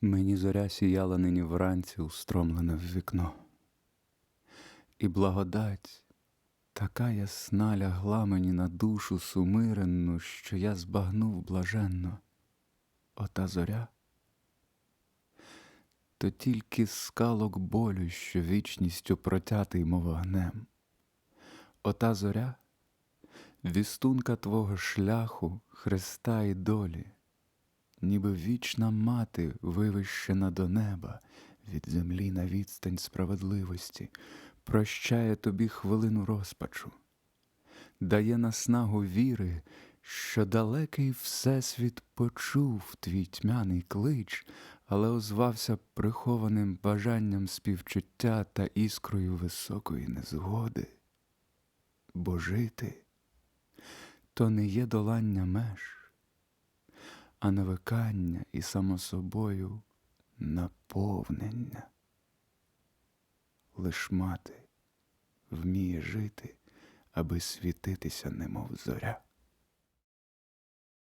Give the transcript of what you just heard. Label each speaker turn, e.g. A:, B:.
A: Мені зоря сіяла нині вранці, устромлена в вікно. І благодать така ясна лягла мені на душу сумиренну, що я збагнув блаженно. Ота зоря то тільки скалок болю, що вічністю протятий, мов вогнем. Ота зоря вістунка твого шляху, Христа і долі, ніби вічна мати, вивищена до неба, від землі на відстань справедливості, прощає тобі хвилину розпачу, дає наснагу віри, що далекий Всесвіт почув твій тьмяний клич, але озвався прихованим бажанням співчуття та іскрою високої незгоди. Бо жити то не є долання меж, а навикання і само собою наповнення. Лиш мати вміє жити, аби світитися, немов зоря.